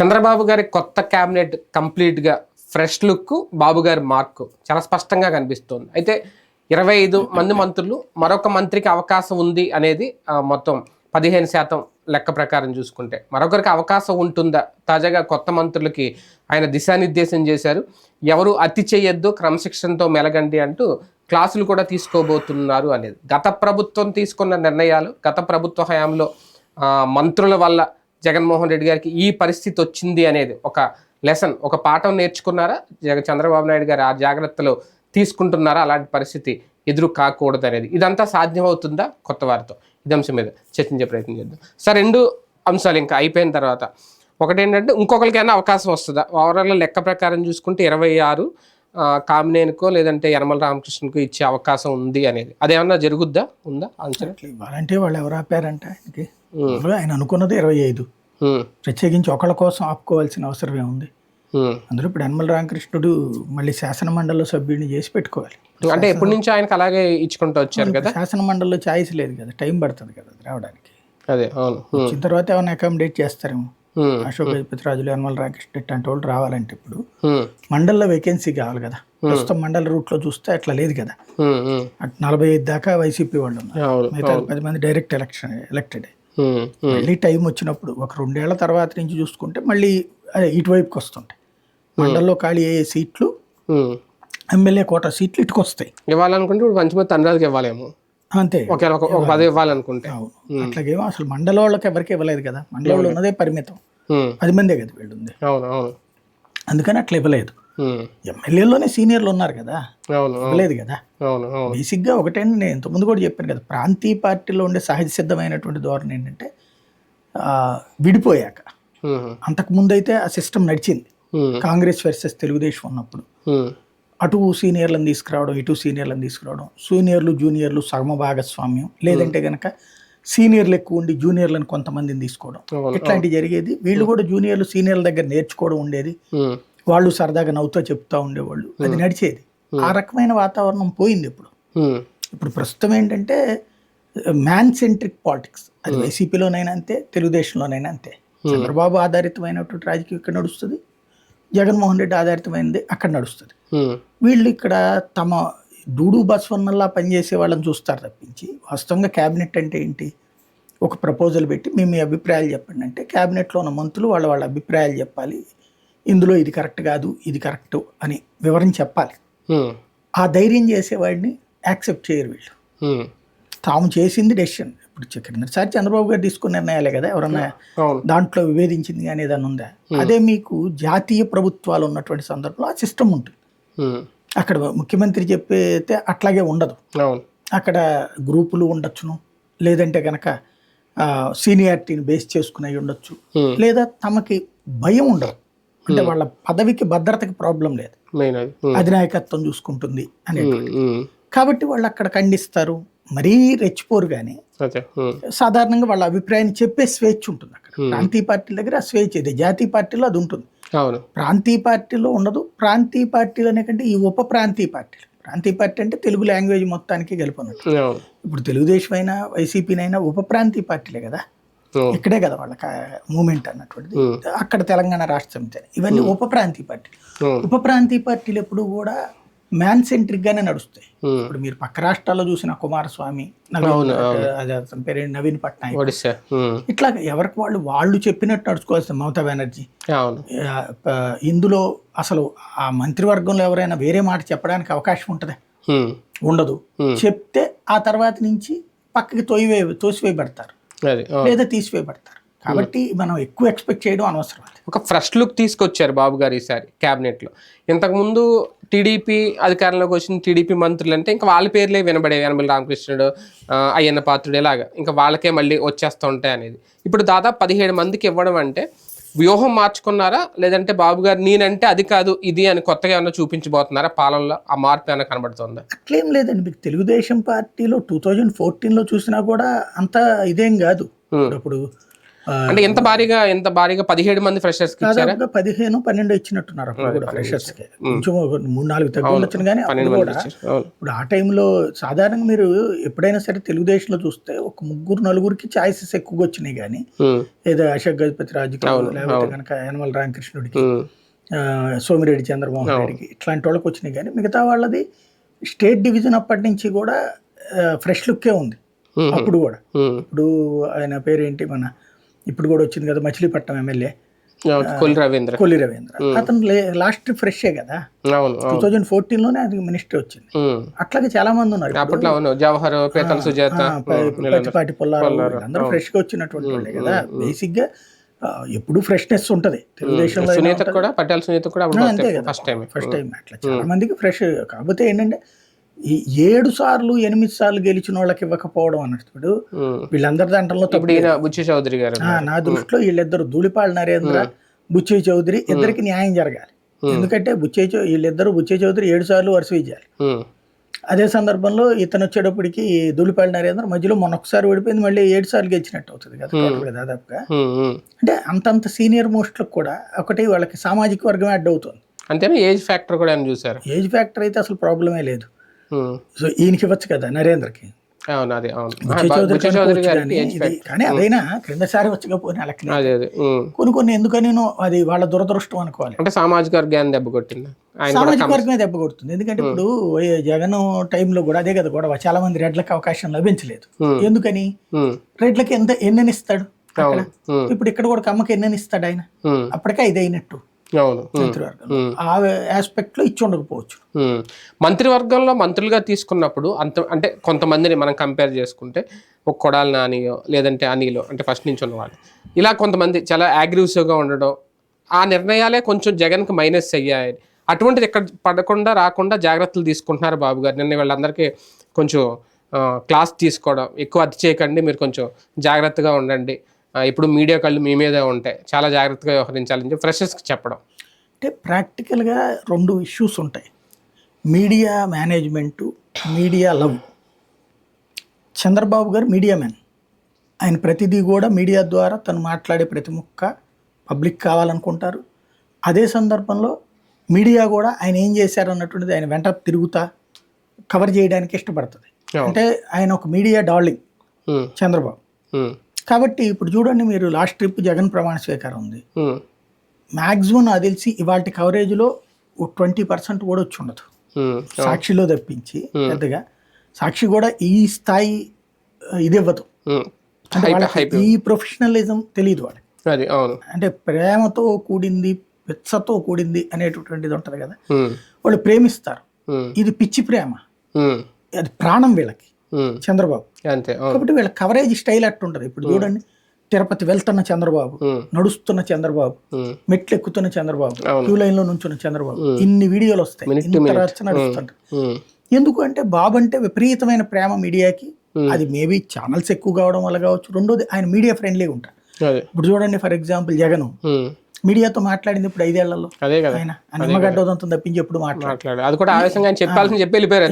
చంద్రబాబు గారి కొత్త క్యాబినెట్ కంప్లీట్గా ఫ్రెష్ లుక్ బాబు గారి మార్కు చాలా స్పష్టంగా కనిపిస్తోంది. అయితే ఇరవై ఐదు మంది మంత్రులు మరొక మంత్రికి అవకాశం ఉంది అనేది మొత్తం పదిహేను శాతం లెక్క ప్రకారం చూసుకుంటే. మరొకరికి అవకాశం ఉంటుందా? తాజాగా కొత్త మంత్రులకి ఆయన దిశానిర్దేశం చేశారు. ఎవరు అతి చేయొద్దు క్రమశిక్షణతో మెలగండి అంటూ క్లాసులు కూడా తీసుకోబోతున్నారు అనేది. గత ప్రభుత్వం తీసుకున్న నిర్ణయాలు గత ప్రభుత్వ హయాంలో మంత్రుల వల్ల జగన్మోహన్ రెడ్డి గారికి ఈ పరిస్థితి వచ్చింది అనేది ఒక లెసన్ ఒక పాఠం నేర్చుకున్నారా? జగ చంద్రబాబు నాయుడు గారు ఆ జాగ్రత్తలు తీసుకుంటున్నారా? అలాంటి పరిస్థితి ఎదురు కాకూడదు అనేది. ఇదంతా సాధ్యమవుతుందా? కొత్త వారితో. ఇది అంశం మీద చర్చించే ప్రయత్నం చేద్దాం. సార్ రెండు అంశాలు ఇంకా అయిపోయిన తర్వాత. ఒకటి ఏంటంటే ఇంకొకరికైనా అవకాశం వస్తుందా? ఓవరాల్ లెక్క ప్రకారం చూసుకుంటే ఇరవై ఆరు కామినేనికో లేదంటే యనమల రామకృష్ణకు ఇచ్చే అవకాశం ఉంది అనేది. అదేమన్నా జరుగుద్దా? ఉందా? అంచనా అంటే వాళ్ళు ఎవరు ఆపారంట ఆయనకి? ఆయన అనుకున్నది ఇరవై ఐదు. ప్రత్యేకించి ఒకళ్ళ కోసం ఆపుకోవాల్సిన అవసరం ఏముంది. అందులో ఇప్పుడు యనమల రామకృష్ణుడు మళ్ళీ శాసన మండలిలో సభ్యుడిని చేసి పెట్టుకోవాలి. అంటే ఎప్పటి నుంచి ఆయనకు అలాగే ఇచ్చుకుంటూ వచ్చారు కదా? శాసన మండలిలో ఛాయిస్ లేదు కదా టైం పడుతుంది కదా రావడానికి. అదే అవును. వచ్చిన తర్వాత ఏమైనా అకామిడేట్ చేస్తారేమో అశోక్ గజపతి రాజులు యనమల రామకృష్ణ ఇట్లాంటి వాళ్ళు రావాలంటే ఇప్పుడు మండలిలో వేకెన్సీ కావాలి కదా. ప్రస్తుతం మండల రూట్లో చూస్తే అట్లా లేదు కదా. అటు నలభై ఐదు దాకా వైసీపీ వాళ్ళు ఉన్నారు. మిగతా పది మంది డైరెక్ట్ ఎలక్షన్ ఎలక్టెడ్ మళ్ళీ టైం వచ్చినప్పుడు ఒక రెండేళ్ళ తర్వాత నుంచి చూసుకుంటే మళ్ళీ అదే ఇటువైపుకి వస్తుంటాయి. మండల్లో ఖాళీ అయ్యే సీట్లు. ఎమ్మెల్యే కోట సీట్లు ఇటుకు వస్తాయి ఇవ్వాలనుకుంటే ఇప్పుడు పంచమతి తండ్రాలకి ఇవ్వాలేమో. అంతే. ఒక పది ఇవ్వాలనుకుంటే. అవును. అట్లాగేమో అసలు మండల వాళ్ళకి ఎవరికి ఇవ్వలేదు కదా. మండల వాళ్ళు ఉన్నదే పరిమితం. పది మందే కదా వీళ్ళు ఉంది అవును అవును. అందుకని అట్లా ఇవ్వలేదు. ఎమ్మెల్యేలోనే సీనియర్లు ఉన్నారు కదా. ఇవ్వలేదు కదా. అవును బేసిక్గా ఒకటేంటి నేను ఇంతకుముందు కూడా చెప్పాను కదా ప్రాంతీయ పార్టీలో ఉండే సహజ సిద్ధమైనటువంటి ధోరణి ఏంటంటే విడిపోయాక. అంతకుముందు అయితే ఆ సిస్టమ్ నడిచింది. కాంగ్రెస్ వర్సెస్ తెలుగుదేశం ఉన్నప్పుడు. అటు సీనియర్లను తీసుకురావడం ఇటు సీనియర్లను తీసుకురావడం సీనియర్లు జూనియర్లు సగమ భాగస్వామ్యం లేదంటే గనక సీనియర్లు ఎక్కువ ఉండి జూనియర్లను కొంతమందిని తీసుకోవడం. ఇట్లాంటివి జరిగేది. వీళ్ళు కూడా జూనియర్లు సీనియర్ల దగ్గర నేర్చుకోవడం ఉండేది. వాళ్ళు సరదాగా నవ్వుతూ చెప్తా ఉండేవాళ్ళు. అది నడిచేది. ఆ రకమైన వాతావరణం పోయింది ఇప్పుడు. ఇప్పుడు ప్రస్తుతం ఏంటంటే మ్యాన్ సెంట్రిక్ పాలిటిక్స్. అది వైసీపీలోనైనా అంతే తెలుగుదేశంలోనైనా అంతే. చంద్రబాబు ఆధారితమైనటువంటి రాజకీయం ఇక్కడ నడుస్తుంది. జగన్మోహన్ రెడ్డి ఆధారితమైనది అక్కడ నడుస్తుంది. వీళ్ళు ఇక్కడ తమ డూడు బస్వన్నల్లా పనిచేసే వాళ్ళని చూస్తారు తప్పించి వాస్తవంగా క్యాబినెట్ అంటే ఏంటి? ఒక ప్రపోజల్ పెట్టి మేము మీ అభిప్రాయాలు చెప్పండి అంటే క్యాబినెట్లో ఉన్న మంత్రులు వాళ్ళ వాళ్ళ అభిప్రాయాలు చెప్పాలి. ఇందులో ఇది కరెక్ట్ కాదు ఇది కరెక్ట్ అని వివరించి చెప్పాలి. ఆ ధైర్యం చేసేవాడిని యాక్సెప్ట్ చేయరు వీళ్ళు. తాము చేసింది డెసిషన్. ఇప్పుడు కిందసారి చంద్రబాబు గారు తీసుకున్న నిర్ణయాలే కదా ఎవరన్నా దాంట్లో విభేదించింది కానీ ఏదైనా ఉందా? అదే మీకు జాతీయ ప్రభుత్వాలు ఉన్నటువంటి సందర్భంలో ఆ సిస్టమ్ ఉంటుంది. అక్కడ ముఖ్యమంత్రి చెప్పేతే అట్లాగే ఉండదు. అక్కడ గ్రూపులు ఉండొచ్చును లేదంటే కనుక సీనియారిటీని బేస్ చేసుకుని ఉండొచ్చు. లేదా తమకి భయం ఉండదు. అంటే వాళ్ళ పదవికి భద్రతకి ప్రాబ్లం లేదు. అధినాయకత్వం చూసుకుంటుంది అనే కాబట్టి వాళ్ళు అక్కడ ఖండిస్తారు. మరీ రెచ్చిపోరు కానీ సాధారణంగా వాళ్ళ అభిప్రాయాన్ని చెప్పే స్వేచ్ఛ ఉంటుంది అక్కడ. ప్రాంతీయ పార్టీల దగ్గర ఆ స్వేచ్ఛ ఇది. జాతీయ పార్టీలో అది ఉంటుంది. ప్రాంతీయ పార్టీలో ఉండదు. ప్రాంతీయ పార్టీలు అనే కంటే ఈ ఉప ప్రాంతీయ పార్టీలు. ప్రాంతీయ పార్టీ అంటే తెలుగు లాంగ్వేజ్ మొత్తానికి గెలుపొన్నట్టు ఇప్పుడు తెలుగుదేశం అయినా వైసీపీనైనా ఉప ప్రాంతీయ పార్టీలే కదా. ఇక్కడే కదా వాళ్ళ మూమెంట్ అన్నటువంటిది. అక్కడ తెలంగాణ రాష్ట్ర సమితి ఇవన్నీ ఉప ప్రాంతీయ పార్టీలు. అవును ఉప ప్రాంతీయ పార్టీలు ఎప్పుడు కూడా మ్యాన్ సెంట్రిక్ గానే నడుస్తాయి ఇప్పుడు మీరు పక్క రాష్ట్రాల్లో చూసిన కుమారస్వామి నవీన్ పేరు? నవీన్ పట్నాయక్. ఇట్లా ఎవరికి వాళ్ళు వాళ్ళు చెప్పినట్టు నడుచుకోవాల్సిన మమతా బెనర్జీ. ఇందులో అసలు ఆ మంత్రివర్గంలో ఎవరైనా వేరే మాట చెప్పడానికి అవకాశం ఉంటుందా? ఉండదు. చెప్తే ఆ తర్వాత నుంచి పక్కకి తోయివే తోసివేయబడతారు. లేదా తీసివేయబడతారు. కాబట్టి మనం ఎక్కువ ఎక్స్పెక్ట్ చేయడం అనవసరం ఒక ఫ్రెష్ లుక్ తీసుకొచ్చారు బాబు గారు ఈసారి క్యాబినెట్లో. ఇంతకుముందు టీడీపీ అధికారంలోకి వచ్చిన టీడీపీ మంత్రులు అంటే ఇంకా వాళ్ళ పేర్లే వినబడేవి. యనమల రామకృష్ణుడు అయ్యన్న పాత్రుడు ఇలాగా ఇంకా వాళ్ళకే మళ్ళీ వచ్చేస్తూ ఉంటాయి అనేది. ఇప్పుడు దాదాపు పదిహేడు మందికి ఇవ్వడం అంటే వ్యూహం మార్చుకున్నారా? లేదంటే బాబు గారు నేనంటే అది కాదు ఇది అని కొత్తగా ఏమైనా చూపించబోతున్నారా పాలనలో? ఆ మార్పు ఏమైనా కనబడుతుందా? అట్లేం లేదండి. మీకు తెలుగుదేశం పార్టీలో టూ థౌజండ్ ఫోర్టీన్లో చూసినా కూడా అంత ఇదేం కాదు. ఇప్పుడు అంటే ఎంత భారీగా ఎంత భారీగా పదిహేడు మంది ఫ్రెషర్స్ దాదాపుగా పదిహేను పన్నెండు ఇచ్చినట్టున్నారు అప్పుడు కూడా ఫ్రెషర్స్కి. కొంచెం మూడు నాలుగు తగ్గి ఉండొచ్చును కానీ అప్పుడు కూడా ఇప్పుడు ఆ టైంలో సాధారణంగా మీరు ఎప్పుడైనా సరే తెలుగుదేశంలో చూస్తే ఒక ముగ్గురు నలుగురికి ఛాయిసెస్ ఎక్కువగా వచ్చినాయి కానీ ఏదో అశోక్ గజపతి రాజుకి లేకపోతే కనుక యనమల రామకృష్ణుడికి సోమిరెడ్డి చంద్రమోహన్ రెడ్డికి ఇట్లాంటి వాళ్ళకి వచ్చినాయి కానీ మిగతా వాళ్ళది స్టేట్ డివిజన్ అప్పటి నుంచి కూడా ఫ్రెష్ లుక్కే ఉంది. అప్పుడు కూడా. ఇప్పుడు ఆయన పేరేంటి మన ఇప్పుడు కూడా వచ్చింది కదా మచిలీపట్నం ఎమ్మెల్యే. కొల్లి రవీంద్ర. కొల్లి రవీంద్ర. అతను లాస్ట్ ఫ్రెషే కదా. టూ థౌజండ్ ఫోర్టీన్లోనే అది మినిస్టర్ వచ్చింది. అట్లాగే చాలా మంది ఉన్నారు. అప్పట్లో అవును జవహర్ పీతల సుజాత పచ్చిపాటి పుల్లారావు అందరూ ఫ్రెష్గా వచ్చినటువంటి వాళ్ళే కదా. బేసిక్గా ఎప్పుడు ఫ్రెష్నెస్ ఉంటది. తెలుగుదేశంలో సునీత కూడా పటేల్ సునీత కూడా అంతే కదా. ఫస్ట్ టైం ఫస్ట్ టైం అట్లా. చాలా మందికి ఫ్రెష్ కాకపోతే ఏంటంటే ఈ ఏడు సార్లు ఎనిమిది సార్లు గెలిచిన వాళ్ళకి ఇవ్వకపోవడం అన్నప్పుడు వీళ్ళందరి దాంట్లో బుచ్చి చౌదరి గారు నా దృష్టిలో వీళ్ళిద్దరు ధూళిపాళ నరేంద్ర బుచ్చయ్య చౌదరి ఇద్దరికి న్యాయం జరగాలి. ఎందుకంటే బుచ్చయ్య చౌ వీళ్ళిద్దరు బుచ్చయ్య చౌదరి ఏడు సార్లు వరుస విజయాలు. అదే సందర్భంలో ఇతను వచ్చేటప్పటికి ధూళిపాళ నరేంద్ర మధ్యలో మొన్న ఒకసారి ఓడిపోయింది మళ్ళీ ఏడు సార్లు గెలిచినట్టు అవుతుంది కదా దాదాపుగా. అంటే అంతంత సీనియర్ మోస్ట్లకు కూడా ఒకటి వాళ్ళకి సామాజిక వర్గమే అడ్డు అవుతుంది. అంతేనా? ఏజ్ ఫ్యాక్టర్ కూడా చూసారు? ఏజ్ ఫ్యాక్టర్ అయితే అసలు ప్రాబ్లమే లేదు. సో ఈయనకి ఇవ్వచ్చు కదా నరేంద్రకి? కానీ ఇది అదైనా క్రిందసారి వచ్చకపోయిన. కొన్ని కొన్ని ఎందుకని అది వాళ్ళ దురదృష్టం అనుకోవాలి. అంటే సామాజిక వర్గాన్ని దెబ్బ కొట్టింది? సామాజిక వర్గమే దెబ్బ కొడుతుంది. ఎందుకంటే ఇప్పుడు జగన్ టైంలో కూడా అదే కదా గొడవ చాలా మంది రెడ్లకు అవకాశం లభించలేదు. ఎందుకని? రెడ్లకి ఎంత ఎన్నెని ఇస్తాడు అక్కడ. అవును ఉమ్, ఇప్పుడు ఇక్కడ కూడా కమ్మకి ఎన్నెని ఇస్తాడు ఆయన? అప్పటికే ఐదు అయినట్టు అవును. ఉమ్. మంత్రివర్గం ఆ ఆస్పెక్ట్లో ఇచ్చి ఉండకపోవచ్చు. మంత్రివర్గంలో మంత్రులుగా తీసుకున్నప్పుడు అంత అంటే కొంతమందిని మనం కంపేర్ చేసుకుంటే ఒక కొడాలి నానియో లేదంటే అనిలో అంటే ఫస్ట్ నుంచి ఉన్నవాళ్ళు ఇలా కొంతమంది చాలా అగ్రెసివ్గా ఉండడం ఆ నిర్ణయాలే కొంచెం జగన్కి మైనస్ అయ్యాయి. అటువంటిది ఇక్కడ పడకుండా రాకుండా జాగ్రత్తలు తీసుకుంటున్నారు బాబు గారు. నిన్న వీళ్ళందరికీ కొంచెం క్లాస్ తీసుకోవడం ఎక్కువ అతి చేయకండి మీరు కొంచెం జాగ్రత్తగా ఉండండి. ఇప్పుడు మీడియా కళ్ళు మీ మీదే ఉంటాయి. చాలా జాగ్రత్తగా వ్యవహరించాలని చెప్పి ఫ్రెషర్స్కి చెప్పడం. అంటే ప్రాక్టికల్గా రెండు ఇష్యూస్ ఉంటాయి. Media management media love. Chandrababu garu media man. ఆయన ప్రతిదీ కూడా మీడియా ద్వారా తను మాట్లాడే ప్రతి ముక్క పబ్లిక్ కావాలనుకుంటారు. అదే సందర్భంలో మీడియా కూడా ఆయన ఏం చేశారు అన్నటువంటిది ఆయన వెంట తిరుగుతా కవర్ చేయడానికి ఇష్టపడుతుంది. అంటే ఆయన ఒక మీడియా డార్లింగ్ చంద్రబాబు. కాబట్టి ఇప్పుడు చూడండి మీరు లాస్ట్ ట్రిప్ జగన్ ప్రమాణ స్వీకారం ఉంది. మ్యాక్సిమం నాకు తెలిసి ఇవాళ కవరేజ్లో ట్వంటీ పర్సెంట్ కూడా వచ్చి ఉండదు. సాక్షిలో తప్పించి పెద్దగా. సాక్షి కూడా ఈ స్థాయి ఇది ఇవ్వదు. ఈ ప్రొఫెషనలిజం తెలియదు వాళ్ళకి. అంటే ప్రేమతో కూడింది పిచ్చతో కూడింది అనేటటువంటిది ఉంటుంది కదా. వాళ్ళు ప్రేమిస్తారు. ఇది పిచ్చి ప్రేమ. అది ప్రాణం వీళ్ళకి. చంద్రబాబు. అంతే కాబట్టి వీళ్ళ కవరేజ్ స్టైల్ అట్టుంటది. ఇప్పుడు చూడండి తిరుపతి వెళ్తున్న చంద్రబాబు నడుస్తున్న చంద్రబాబు మెట్లు ఎక్కుతున్న చంద్రబాబు. క్యూ లైన్లో నుంచున్న చంద్రబాబు ఇన్ని వీడియోలు వస్తాయి. ఇంత. రచ్చ ఉమ్, ఎందుకు అంటే బాబు అంటే విపరీతమైన ప్రేమ మీడియాకి. అది మేబీ ఛానల్స్ ఎక్కువ కావడం వల్ల కావచ్చు. రెండోది ఆయన మీడియా ఫ్రెండ్లీగా ఉంటారు. ఇప్పుడు చూడండి ఫర్ ఎగ్జాంపుల్ జగన్. మీడియాతో మాట్లాడింది ఇప్పుడు ఐదేళ్ళలో. అదే కదా. ఆయన ఆ నిమ్మగడ్డోదంతా తప్పించి ఎప్పుడు మాట్లాడు మాట్లాడు అది కూడా ఆవేశంగా ఆయన చెప్పాల్సింది చెప్పి వెళ్ళిపోయారు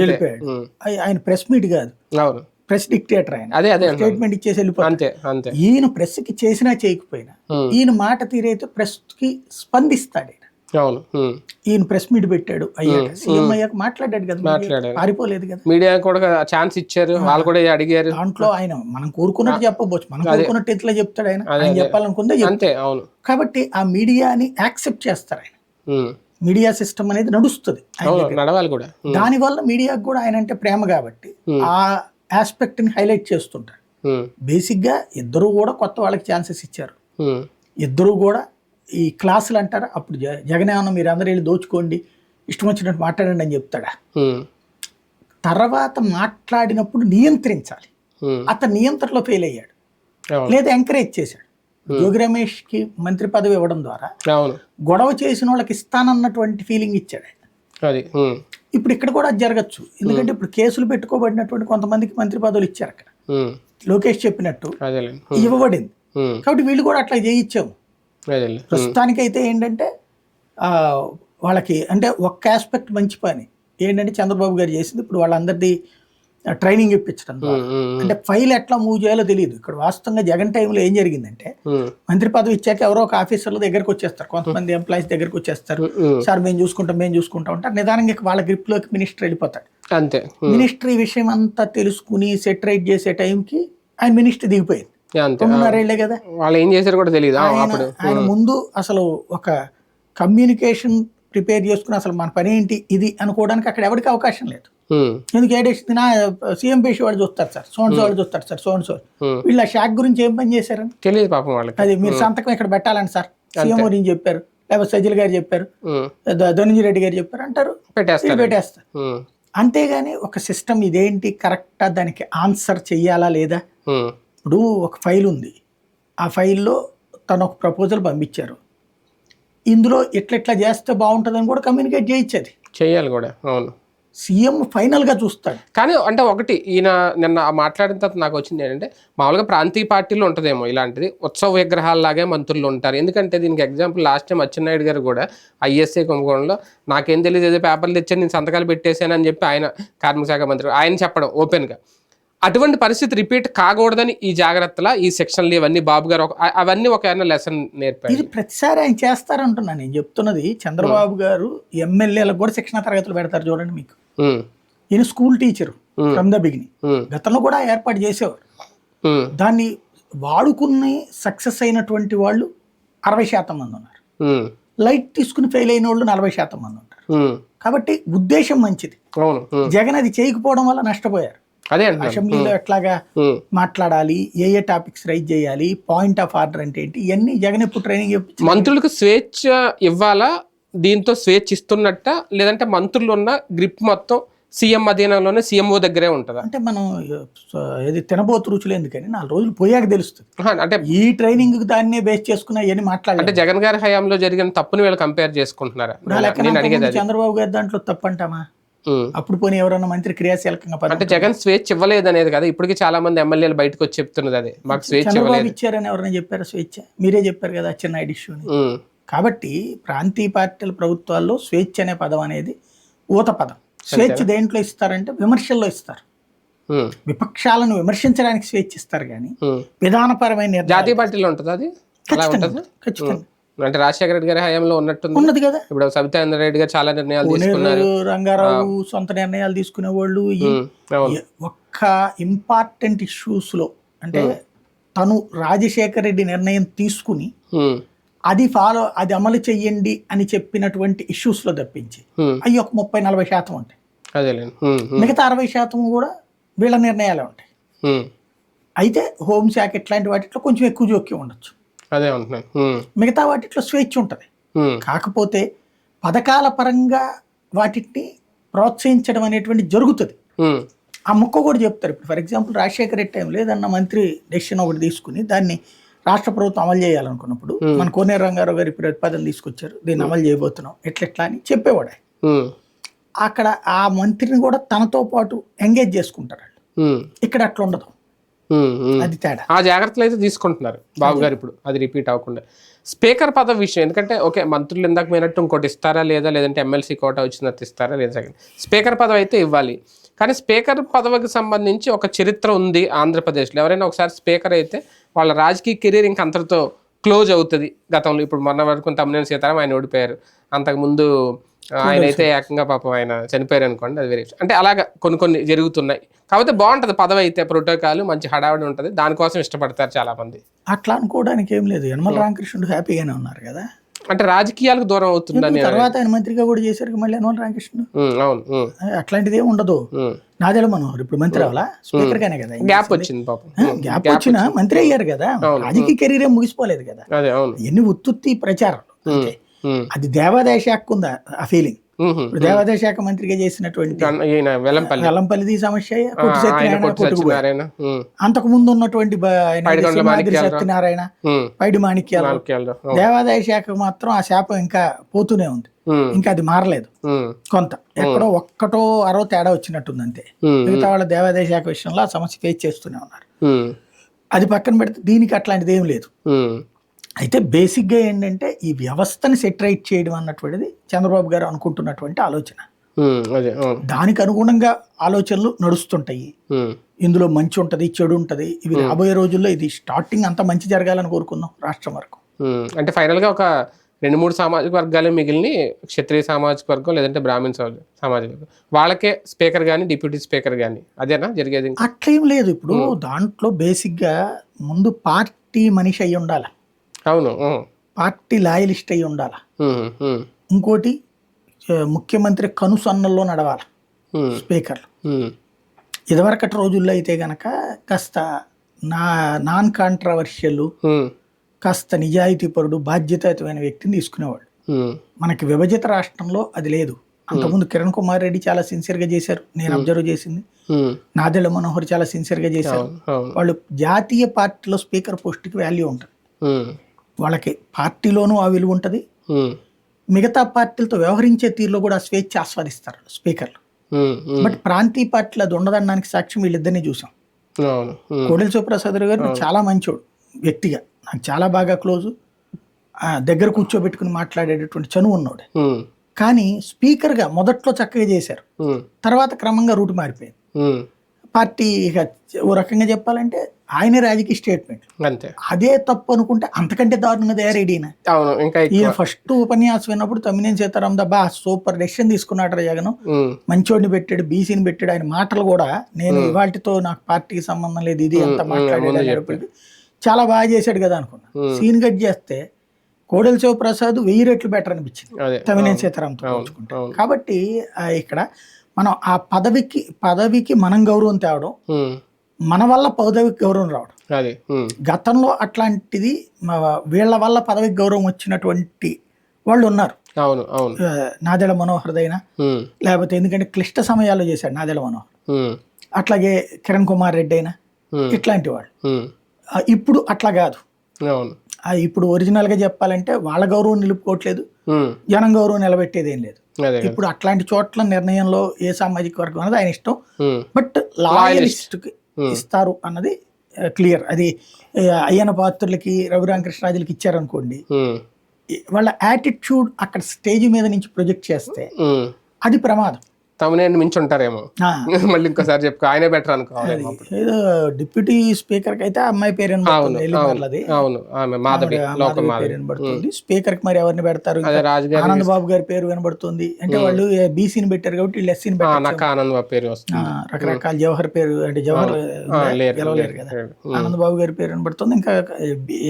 ఆయన ప్రెస్ మీట్ కాదు. అవును. ప్రెస్ డిక్టేటర్ ఆయన. అదే అదే. స్టేట్మెంట్ ఇచ్చేసి వెళ్ళిపోతాడు. అంతే అంతే. ఈయన ప్రెస్కి చేసినా చేయకపోయినా ఈయన మాట తీరైతే ప్రెస్కి స్పందిస్తాడు. అవును. ఈయన ప్రెస్ మీట్ పెట్టాడు అయ్యాక. సీఎం అయ్యాక మాట్లాడాడు కదా. మాట్లాడాడు. పారిపోలేదు కదా. మీడియా కూడా ఛాన్స్ ఇచ్చారు వాళ్ళు కూడా అడిగారు. దాంట్లో ఆయన మనం కోరుకున్నట్టు చెప్పబోచ్చు. మనం కోరుకున్నట్టు ఎట్లా చెప్తాడు ఆయన? ఆయన చెప్పాలనుకుందే చెప్తాడు. అంతే అవును. కాబట్టి ఆ మీడియాని యాక్సెప్ట్ చేస్తారు ఆయన. మీడియా సిస్టమ్ అనేది నడుస్తుంది. నడవాలి కూడా. ఉమ్, దానివల్ల మీడియాకు కూడా ఆయన అంటే ప్రేమ కాబట్టి. ఆ ఆస్పెక్ట్ని హైలైట్ చేస్తుంటారు. బేసిక్గా ఇద్దరు కూడా కొత్త వాళ్ళకి ఛాన్సెస్ ఇచ్చారు. ఇద్దరు కూడా ఈ క్లాసులు అంటారు? అప్పుడు జగన్ ఏమన్నా మీరు అందరూ వెళ్ళి దోచుకోండి ఇష్టం వచ్చినట్టు మాట్లాడండి అని చెప్తాడా? తర్వాత మాట్లాడినప్పుడు నియంత్రించాలి. అతను నియంత్రణలో ఫెయిల్ అయ్యాడు. లేదా ఎంకరేజ్ చేశాడు. జోగి రమేష్కి మంత్రి పదవి ఇవ్వడం ద్వారా గొడవ చేసిన వాళ్ళకి ఇస్తానన్నటువంటి ఫీలింగ్ ఇచ్చాడు ఆయన. అది ఉమ్, ఇప్పుడు ఇక్కడ కూడా అది జరగచ్చు. ఎందుకంటే ఇప్పుడు కేసులు పెట్టుకోబడినటువంటి కొంతమందికి మంత్రి పదవులు ఇచ్చారు అక్కడ. లోకేష్ చెప్పినట్టు ఇవ్వబడింది. కాబట్టి వీళ్ళు కూడా అట్లా చేయించాము. ప్రస్తుతానికైతే ఏంటంటే వాళ్ళకి అంటే ఒక్క ఆస్పెక్ట్ మంచి పని. ఏంటంటే చంద్రబాబు గారు చేసింది ఇప్పుడు వాళ్ళందరిది ట్రైనింగ్ ఇప్పించడం అంటే ఫైల్ ఎట్లా మూవ్ చేయాలో తెలియదు ఇక్కడ వాస్తవంగా జగన్ టైంలో ఏం జరిగిందంటే మంత్రి పదవి ఇచ్చాక ఎవరో ఒక ఆఫీసర్ల దగ్గరకు వచ్చేస్తారు. కొంతమంది ఎంప్లాయీస్ దగ్గరకు వచ్చేస్తారు. సార్ మేము చూసుకుంటాం మేము చూసుకుంటాం ఉంటారు నిదానంగా వాళ్ళ గ్రిప్లోకి మినిస్టర్ వెళ్ళిపోతాడు. అంతే. మినిస్టర్ విషయం అంతా తెలుసుకుని సెటరైట్ చేసే టైంకి ఆయన మినిస్టర్ దిగిపోయింది. కదా. వాళ్ళు ఏం చేశారు కూడా తెలియదు ఆయన అప్పుడు. ఆయన ముందు అసలు ఒక కమ్యూనికేషన్ ప్రిపేర్ చేసుకుని అసలు మన పని ఏంటి ఇది అనుకోవడానికి అక్కడ ఎవరికి అవకాశం లేదు. ఎందుకు ఏడేసింది నా సీఎం పేషి వాళ్ళు చూస్తారు సార్ సోన్స్ వాళ్ళు చూస్తారు సార్ సోన్స్ వీళ్ళ. షాక్ గురించి ఏం పని చేశారని తెలియదు పాపం వాళ్ళకి. అది మీరు సంతకం ఇక్కడ పెట్టాలని సార్ సీఎం గురించి చెప్పారు లేకపోతే సజ్జల గారు చెప్పారు ధనంజయ రెడ్డి గారు చెప్పారు అంటారు. పెట్టేస్తారు. అంతేగాని ఒక సిస్టమ్ ఇదేంటి కరెక్టా దానికి ఆన్సర్ చెయ్యాలా లేదా? ఇప్పుడు ఒక ఫైల్ ఉంది. ఆ ఫైల్లో తను ఒక ప్రపోజల్ పంపించారు. ఇందులో ఇట్లా చేస్తే బాగుంటుందని కూడా కమ్యూనికేట్ చేయొచ్చది చెయ్యాలి కూడా అవును. సీఎం ఫైనల్గా చూస్తాడు. కానీ అంటే ఒకటి ఈయన నిన్న మాట్లాడిన తర్వాత నాకు వచ్చింది ఏంటంటే మామూలుగా ప్రాంతీయ పార్టీలో ఉంటుందేమో ఇలాంటిది. ఉత్సవ విగ్రహాల్లాగే మంత్రులు ఉంటారు. ఎందుకంటే దీనికి ఎగ్జాంపుల్ లాస్ట్ టైం అచ్చెన్నాయుడు గారు కూడా ఐఎస్ఏ కుంభకోణంలో నాకేం తెలియదు ఏదో పేపర్లు తెచ్చాను నేను సంతకాలు పెట్టేశానని చెప్పి ఆయన కార్మిక శాఖ మంత్రి ఆయన చెప్పడం ఓపెన్గా అటువంటి పరిస్థితి రిపీట్ కాకూడదని ఈ జాగ్రత్తల ఈ సెక్షన్లు ఇవన్నీ బాబు గారు అవన్నీ ఒక లెసన్ నేర్పారు? ఇది ప్రతిసారి ఆయన చేస్తారంటున్నాను నేను చెప్తున్నది. చంద్రబాబు గారు ఎమ్మెల్యేలకు కూడా శిక్షణ తరగతులు పెడతారు చూడండి మీకు. ఉమ్, ఈయన school teacher Hmm. From the beginning గతంలో కూడా ఏర్పాటు చేసేవారు. దాన్ని వాడుకుని సక్సెస్ అయినటువంటి వాళ్ళు అరవై శాతం మంది ఉన్నారు. లైట్ తీసుకుని ఫెయిల్ అయిన వాళ్ళు నలభై శాతం మంది ఉంటారు. కాబట్టి ఉద్దేశం మంచిది. జగన్ అది చేయకపోవడం వల్ల నష్టపోయారు. అదే అసెంబ్లీలో ఎట్లాగా మాట్లాడాలి ఏ ఏ టాపిక్స్ రైజ్ చేయాలి పాయింట్ ఆఫ్ ఆర్డర్ అంటే ఏంటి ఇవన్నీ జగన్ ఎప్పుడు ట్రైనింగ్ మంత్రులకు స్వేచ్ఛ ఇవ్వాలా దీంతో స్వేచ్ఛ ఇస్తున్నట్ట లేదంటే మంత్రులు ఉన్న గ్రిప్ మొత్తం సీఎం అధీనంలోనే సీఎంఓ దగ్గరే ఉంటుందా? అంటే మనం ఏది తినబోతు రుచులు ఎందుకని నాలుగు రోజులు పోయాక తెలుస్తుంది. అంటే ఈ ట్రైనింగ్ దాన్నే బేస్ చేసుకుని అవన్నీ అంటే మాట్లాడలేదు జగన్ గారి హయాంలో జరిగిన తప్పుని వీళ్ళు కంపేర్ చేసుకుంటున్నారా? నేను అడిగేది చంద్రబాబు గారి దాంట్లో తప్పంటామా? ఉమ్. అప్పుడు పోనీ ఎవరన్నా మంత్రి క్రియాశీలకంగా అంటే జగన్ స్వేచ్ఛ ఇవ్వలేదు అనేది కదా. ఇప్పటికీ చాలా మంది ఎమ్మెల్యేలు బయటకు వచ్చి చెప్తున్నది అదే. మాకు స్వేచ్ఛ ఇవ్వలేదు. ఇచ్చారని ఎవరైనా చెప్పారా స్వేచ్ఛ? మీరే చెప్పారు కదా చిన్న ఇష్యూని ఉమ్, కాబట్టి ప్రాంతీయ పార్టీల ప్రభుత్వాల్లో స్వేచ్ఛ అనే పదం అనేది ఊత పదం. స్వేచ్ఛ దేంట్లో ఇస్తారంటే విమర్శల్లో ఇస్తారు. విపక్షాలను విమర్శించడానికి స్వేచ్ఛ ఇస్తారు కానీ. విధానపరమైన జాతీయ పార్టీలో ఉంటుందా అది? ఉంటుందా? ఖచ్చితంగా. అంటే రాజశేఖర రెడ్డి గారి హయాంలో ఉన్నట్టుంది. ఉన్నది కదా. ఇప్పుడు సబితా రెడ్డి గారు చాలా నిర్ణయాలు తీసుకున్నారు. రంగారావు సొంత నిర్ణయాలు తీసుకునే వాళ్ళు ఒక్క ఇంపార్టెంట్ ఇష్యూస్లో అంటే తను రాజశేఖర రెడ్డి నిర్ణయం తీసుకుని అది ఫాలో అది అమలు చెయ్యండి అని చెప్పినటువంటి ఇష్యూస్లో తప్పించి ఉమ్, అవి ఒక ముప్పై నలభై శాతం ఉంటాయి. మిగతా అరవై శాతం కూడా వీళ్ళ నిర్ణయాలే ఉంటాయి. అయితే హోంశాఖ ఇట్లాంటి వాటిలో కొంచెం ఎక్కువ జోక్యం ఉండొచ్చు. అదే ఉంటున్నాను ఉమ్, మిగతా వాటిలో స్వేచ్ఛ ఉంటుంది. కాకపోతే పథకాల పరంగా వాటిని ప్రోత్సహించడం అనేటువంటి జరుగుతుంది. ఆ ముక్క కూడా చెప్తారు. ఇప్పుడు for example Rajasekhara Reddy time లేదన్న మంత్రి డెసిషన్ ఒకటి తీసుకుని దాన్ని రాష్ట్ర ప్రభుత్వం అమలు చేయాలనుకున్నప్పుడు మన కోనేరు రంగారావు గారి ప్రతిపాదన తీసుకొచ్చారు. దీన్ని అమలు చేయబోతున్నాం. ఎట్లా ఎట్లా అని చెప్పేవాడు అక్కడ ఆ మంత్రిని కూడా తనతో పాటు ఎంగేజ్ చేసుకుంటారు ఇక్కడ అట్లా ఉండదు. అది తేడా. ఆ జాగ్రత్తలు అయితే తీసుకుంటున్నారు. బాబు గారు ఇప్పుడు అది రిపీట్ అవ్వకుండా. స్పీకర్ పదవి విషయం ఎందుకంటే ఓకే మంత్రులు ఇందాక పోయినట్టు ఇంకోటి ఇస్తారా లేదా లేదంటే ఎమ్మెల్సీ కోట వచ్చినట్టు ఇస్తారా లేదా సెకండ్. స్పీకర్ పదవి అయితే ఇవ్వాలి. కానీ స్పీకర్ పదవికి సంబంధించి ఒక చరిత్ర ఉంది ఆంధ్రప్రదేశ్లో. ఎవరైనా ఒకసారి స్పీకర్ అయితే వాళ్ళ రాజకీయ కెరీర్ ఇంక అంతటితో క్లోజ్ అవుతుంది. గతంలో ఇప్పుడు మొన్న వరకు తమ్మినేని సీతారాం ఆయన ఓడిపోయారు. అంతకుముందు ఆయన అయితే ఏకంగా పాపం ఆయన చనిపోయారు అనుకోండి అది వేరే. అంటే అలాగా కొన్ని కొన్ని జరుగుతున్నాయి. కాకపోతే బాగుంటది పదవి అయితే ప్రోటోకాల్ మంచి హడావిడి ఉంటుంది. దానికోసం ఇష్టపడతారు చాలా మంది అట్లా అనుకోవడానికి ఏం లేదు. యనమల రామకృష్ణుడు హ్యాపీగానే ఉన్నారు కదా? అంటే రాజకీయాలకు దూరం అవుతుందని తర్వాత ఆయన మంత్రిగా కూడా చేశారు మళ్ళీ యనమల రామకృష్ణుడు? ఉమ్, అవును. ఉమ్, అట్లాంటిది ఏమి ఉండదు. నాదెల మనోహర్ ఇప్పుడు మంత్రి అవ్వాలా? స్పీకర్ గానే కదా గ్యాప్ వచ్చింది పాపం. గ్యాప్ వచ్చినా మంత్రి అయ్యారు కదా. రాజకీయ కెరీర్ ఏం ముగిసిపోలేదు కదా. ఎన్ని ఉత్తుత్తి ప్రచారం అది దేవాదాయ శాఖకు ఉందా? ఆ ఫీలింగ్ దేవాదాయ శాఖ మంత్రిగా చేసినటువంటి వెల్లంపల్లిది సమస్య కొట్టు సత్యనారాయణ అంతకు ముందు ఉన్నటువంటి. సత్యనారాయణ పైడి మాణిక్యాలు. దేవాదాయ శాఖకు మాత్రం ఆ శాపం ఇంకా పోతూనే ఉంది. ఇంకా అది మారలేదు. కొంత. ఎక్కడో ఒక్కటో అరో తేడా వచ్చినట్టుంది అంతే మిగతా వాళ్ళ దేవాదాయ శాఖ విషయంలో ఆ సమస్య ఫేస్ చేస్తూనే ఉన్నారు. అది పక్కన పెడితే దీనికి అట్లాంటిది ఏం లేదు. అయితే బేసిక్గా ఏంటంటే ఈ వ్యవస్థని సెటరైట్ చేయడం అన్నటువంటిది చంద్రబాబు గారు అనుకుంటున్నటువంటి ఆలోచన. దానికి అనుగుణంగా ఆలోచనలు నడుస్తుంటాయి. ఇందులో మంచి ఉంటది చెడు ఉంటది. ఇవి రాబోయే రోజుల్లో ఇది స్టార్టింగ్ అంతా మంచి జరగాలని కోరుకుందాం రాష్ట్రం వరకు. అంటే ఫైనల్గా ఒక రెండు మూడు సామాజిక వర్గాలే మిగిలిన క్షత్రియ సామాజిక వర్గం లేదంటే బ్రాహ్మణ సామాజిక వర్గం. వాళ్ళకే స్పీకర్ కానీ డిప్యూటీ స్పీకర్ కానీ అదేనా జరిగేది? అట్లేం లేదు. ఇప్పుడు దాంట్లో బేసిక్గా ముందు పార్టీ మనిషి అయి ఉండాలి. అవును పార్టీ లాయలిస్ట్ అయి ఉండాలి. ఇంకోటి ముఖ్యమంత్రి కనుసన్నల్లో నడవాలి. స్పీకర్లు. ఇదివరకటి రోజుల్లో అయితే గనక కాస్త నా నాన్ కాంట్రవర్షియల్ కాస్త నిజాయితీపరుడు బాధ్యతాయుతమైన వ్యక్తిని తీసుకునేవాడు మనకి విభజిత రాష్ట్రంలో అది లేదు. అంతకుముందు కిరణ్ కుమార్ రెడ్డి చాలా సిన్సియర్గా చేశారు. నేను అబ్జర్వ్ చేసింది. ఉమ్, నాదెళ్ళ మనోహర్ చాలా సిన్సియర్గా చేశారు. అవును అవును. వాళ్ళు జాతీయ పార్టీలో స్పీకర్ పోస్ట్కి వాల్యూ ఉంటుంది ఉమ్, వాళ్ళకి పార్టీలోనూ ఆ విలువ ఉంటుంది. మిగతా పార్టీలతో వ్యవహరించే తీరులో కూడా స్వేచ్ఛ ఆస్వాదిస్తారు స్పీకర్లు. బట్ ప్రాంతీయ పార్టీలు అది ఉండదనడానికి సాక్ష్యం వీళ్ళిద్దరిని చూసాం. కోడెల సుప్రసాద్ గారు చాలా మంచోడు వ్యక్తిగా. నాకు చాలా బాగా క్లోజు. దగ్గర కూర్చోబెట్టుకుని మాట్లాడేటటువంటి చనువు ఉన్నాడు. కానీ స్పీకర్గా మొదట్లో చక్కగా చేశారు. తర్వాత క్రమంగా రూట్ మారిపోయింది. పార్టీ ఇక ఓ రకంగా చెప్పాలంటే ఆయనే రాజకీయ స్టేట్మెంట్ అంతే. అదే తప్పు అనుకుంటే అంతకంటే దారుణంగా తయారైన ఈయన అవును ఇంకా ఈయన ఫస్ట్ ఉపన్యాసం విన్నప్పుడు తమ్మినేని సీతారాం దబ్బా సూపర్ డెసిషన్ తీసుకున్నాడు జగన్. ఉమ్, మంచోడిని పెట్టాడు బీసీని పెట్టాడు ఆయన మాటలు కూడా నేను ఇవాటితో నాకు పార్టీకి సంబంధం లేదు ఇది అంత మాట్లాడాడు చాలా బాగా చేశాడు కదా అనుకున్నా. సీన్ కట్ చేస్తే కోడెల శివప్రసాద్ వెయ్యి రెట్లు బెటర్ అనిపించింది తమ్మినేని సీతారాంతో పోల్చుకుంటే. కాబట్టి ఇక్కడ మనం ఆ పదవికి పదవికి మనం గౌరవం తేవడం మన వల్ల పదవికి గౌరవం రావడం. అదే. గతంలో అట్లాంటిది వీళ్ళ వల్ల పదవికి గౌరవం వచ్చినటువంటి వాళ్ళు ఉన్నారు. అవును అవును. ఉమ్, లేకపోతే ఎందుకంటే క్లిష్ట సమయాల్లో చేశాడు నాదెళ్ళ మనోహర్. అట్లాగే కిరణ్ కుమార్ రెడ్డి అయినా ఇట్లాంటి వాళ్ళు. ఇప్పుడు అట్లా కాదు. ఇప్పుడు ఒరిజినల్గా చెప్పాలంటే వాళ్ళ గౌరవం నిలుపుకోవట్లేదు. జనం గౌరవం నిలబెట్టేది ఏం లేదు. ఇప్పుడు అట్లాంటి చోట్ల నిర్ణయంలో ఏ సామాజిక వర్గం అన్నది ఆయన ఇష్టం. బట్ లాయలిస్ట్కి ఇస్తారు అన్నది క్లియర్. అది అయ్యన పాత్రులకి రఘురామకృష్ణరాజులకి ఇచ్చారనుకోండి వాళ్ళ యాటిట్యూడ్ అక్కడ స్టేజ్ మీద నుంచి ప్రొజెక్ట్ చేస్తే. అది ప్రమాదం. తమనేని మించి ఉంటారేమో మళ్ళీ ఇంకోసారి చెప్పుకో ఆయనే బెటర్. ఏదో డిప్యూటీ స్పీకర్కి అయితే అమ్మాయి పేరు అవును ఆమె మాధవి లోకం మాధవి వినబడుతుంది. స్పీకర్కి మరి ఎవరిని పెడతారు? ఆనంద్ బాబు గారి పేరు వినబడుతుంది. అంటే వాళ్ళు బీసీని పెట్టారు కాబట్టి వీళ్ళు ఎస్సీని పెట్టారు నాకు ఆనంద్ బాబు పేరు వస్తుంది. రకరకాల జవహర్ పేరు అంటే జవహర్ లేరు గెలవలేరు కదా. ఆనంద్ బాబు గారి పేరు వినబడుతుంది. ఇంకా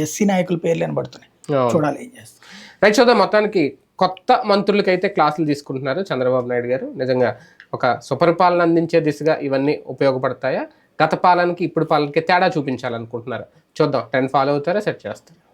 ఎస్సీ నాయకుల పేర్లు వినబడుతున్నాయి. చూడాలి ఏం చేస్తారు. రైట్ చూద్దాం మొత్తానికి. కొత్త మంత్రులకైతే క్లాసులు తీసుకుంటున్నారు చంద్రబాబు నాయుడు గారు. నిజంగా ఒక సుపరిపాలన అందించే దిశగా ఇవన్నీ ఉపయోగపడతాయా? గత పాలనకి ఇప్పుడు పాలనకి తేడా చూపించాలనుకుంటున్నారు? చూద్దాం. టెన్ ఫాలో అవుతారా? సెట్ చేస్తారు?